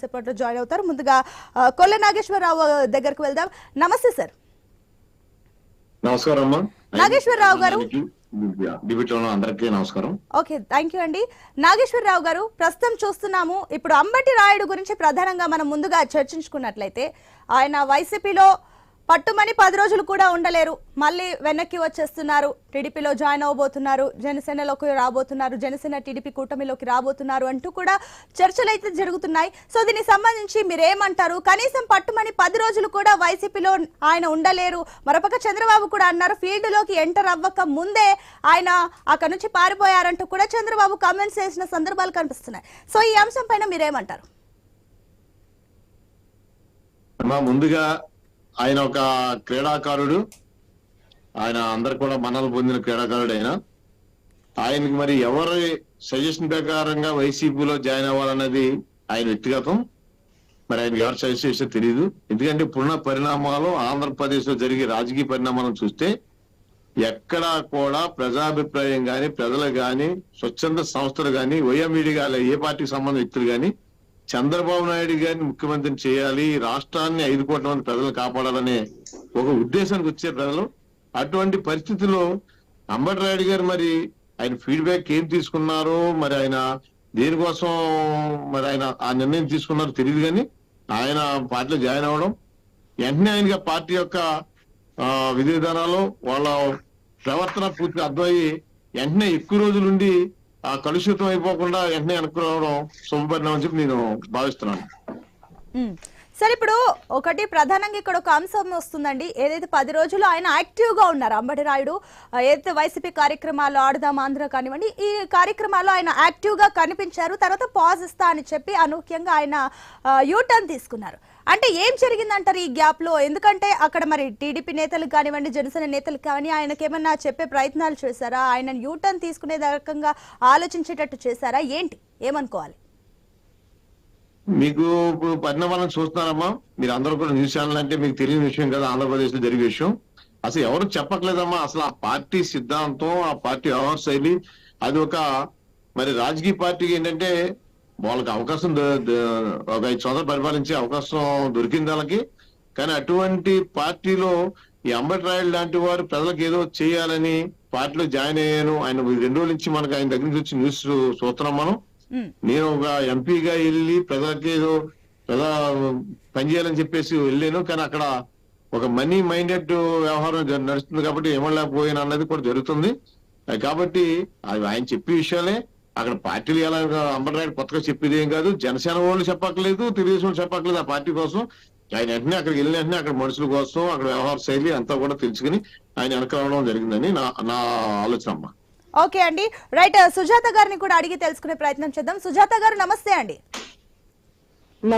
సేపట్లో జాయిన్ అవుతారు. ముందుగా కొల్ల నాగేశ్వరరావు దగ్గరకు వెళ్దాం. నమస్తే సార్. నమస్కారం నాగేశ్వరరావు గారు. అందరికీ నమస్కారం. ఓకే థ్యాంక్ యూ అండి. నాగేశ్వరరావు గారు ప్రస్తుతం చూస్తున్నాము. ఇప్పుడు అంబటి రాయుడు గురించి ప్రధానంగా మనం ముందుగా చర్చించుకున్నట్లయితే ఆయన వైసీపీలో పట్టుమని పది రోజులు కూడా ఉండలేరు. మళ్ళీ వెనక్కి వచ్చేస్తున్నారు. టీడీపీలో జాయిన్ అవబోతున్నారు. జనసేనలోకి రాబోతున్నారు. జనసేన టీడీపీ కూటమిలోకి రాబోతున్నారు అంటూ కూడా చర్చలు అయితే జరుగుతున్నాయి. సో దీనికి సంబంధించి మీరేమంటారు? కనీసం పట్టుమని పది రోజులు కూడా వైసీపీలో ఆయన ఉండలేరు. మరొక చంద్రబాబు కూడా అన్నారు ఫీల్డ్లోకి ఎంటర్ అవ్వక ముందే ఆయన అక్కడ నుంచి పారిపోయారంటూ కూడా చంద్రబాబు కామెంట్స్ చేసిన సందర్భాలు కనిపిస్తున్నాయి. సో ఈ అంశం పైన మీరేమంటారు? ముందుగా ఆయన ఒక క్రీడాకారుడు. ఆయన అందరు కూడా మనలు పొందిన క్రీడాకారుడు ఆయన. ఆయనకి మరి ఎవరి సజెషన్ ప్రకారంగా వైసీపీలో జాయిన్ అవ్వాలన్నది ఆయన వ్యక్తిగతం. మరి ఆయనకి ఎవరు సజెస్ట్ చేస్తే తెలియదు ఎందుకంటే ఇప్పుడున్న పరిణామాలు ఆంధ్రప్రదేశ్లో జరిగే రాజకీయ పరిణామాలను చూస్తే ఎక్కడా కూడా ప్రజాభిప్రాయం గాని ప్రజలు గాని స్వచ్ఛంద సంస్థలు గాని వైఎంఈడి గాని ఏ పార్టీకి సంబంధించిన వ్యక్తులు గాని చంద్రబాబు నాయుడు గారిని ముఖ్యమంత్రిని చేయాలి రాష్ట్రాన్ని ఐదు కోట్ల మంది ప్రజలు కాపాడాలనే ఒక ఉద్దేశానికి వచ్చే ప్రజలు. అటువంటి పరిస్థితిలో అంబటి రాయుడు గారు మరి ఆయన ఫీడ్బ్యాక్ ఏం తీసుకున్నారో మరి ఆయన దేనికోసం మరి ఆయన ఆ నిర్ణయం తీసుకున్నారో తెలియదు కానీ ఆయన పార్టీలో జాయిన్ అవ్వడం వెంటనే ఆయనకి పార్టీ యొక్క విధి విధానాలు వాళ్ళ ప్రవర్తన పూర్తిగా అర్థమయ్యి వెంటనే ఎక్కువ రోజులుండి ఆ కలుషితం అయిపోకుండా వెంటనే వెనక్కి శుభపరిణామం అని చెప్పి నేను భావిస్తున్నాను. సరే ఇప్పుడు ఒకటి ప్రధానంగా ఇక్కడ ఒక అంశం వస్తుందండి. ఏదైతే పది రోజులు ఆయన యాక్టివ్గా ఉన్నారు అంబటి రాయుడు ఏదైతే వైసీపీ కార్యక్రమాలు ఆడదాం ఆంధ్ర కానివ్వండి ఈ కార్యక్రమాల్లో ఆయన యాక్టివ్గా కనిపించారు. తర్వాత పాజ్ ఇస్తా అని చెప్పి అనూహ్యంగా ఆయన యూటర్న్ తీసుకున్నారు. అంటే ఏం జరిగిందంటారు ఈ గ్యాప్లో ఎందుకంటే అక్కడ మరి టీడీపీ నేతలకు కానివ్వండి జనసేన నేతలకు కానీ ఆయనకి ఏమన్నా చెప్పే ప్రయత్నాలు చేశారా? ఆయన యూటర్న్ తీసుకునే రకంగా ఆలోచించేటట్టు చేశారా? ఏంటి? ఏమనుకోవాలి? మీకు ఇప్పుడు పరిణామాలను చూస్తున్నారమ్మా. మీరు అందరూ కూడా న్యూస్ ఛానల్ అంటే మీకు తెలియని విషయం కదా ఆంధ్రప్రదేశ్లో జరిగే విషయం. అసలు ఎవరు చెప్పట్లేదమ్మా. అసలు ఆ పార్టీ సిద్ధాంతం ఆ పార్టీ వ్యవహార శైలి అది ఒక మరి రాజకీయ పార్టీకి ఏంటంటే వాళ్ళకి అవకాశం ఒక ఐదు సంవత్సరాలు పరిపాలించే అవకాశం దొరికింది వాళ్ళకి. కానీ అటువంటి పార్టీలో ఈ అంబటి రాయుడు లాంటి వారు ప్రజలకు ఏదో చేయాలని పార్టీలో జాయిన్ అయ్యాను. ఆయన రెండు రోజుల నుంచి మనకు ఆయన దగ్గర నుంచి వచ్చి న్యూస్ చూస్తున్నాం మనం. నేను ఒక ఎంపీగా వెళ్ళి ప్రజలకి ఏదో ప్రజా పనిచేయాలని చెప్పేసి వెళ్ళాను. కానీ అక్కడ ఒక మనీ మైండెడ్ వ్యవహారం నడుస్తుంది కాబట్టి ఏమలేకపోయినా అన్నది కూడా జరుగుతుంది. కాబట్టి ఆయన చెప్పే విషయాలే. అక్కడ పార్టీలు ఎలా అంబరాయుడు కొత్తగా చెప్పేది ఏం కాదు. జనసేన వాళ్ళు చెప్పక్కలేదు తెలుగుదేశం వాళ్ళు చెప్పక్కర్లేదు. ఆ పార్టీ కోసం ఆయన వెంటనే అక్కడికి వెళ్ళిన వెంటనే అక్కడ మనుషుల కోసం అక్కడ వ్యవహార శైలి అంతా కూడా తెలుసుకుని ఆయన వెనక రావడం జరిగిందని నా నా ఆలోచన అమ్మా. ఓకే అండి. రైట్ సుజాత గారిని కూడా అడిగి తెలుసుకునే ప్రయత్నం చేద్దాం. సుజాత గారు నమస్తే అండి.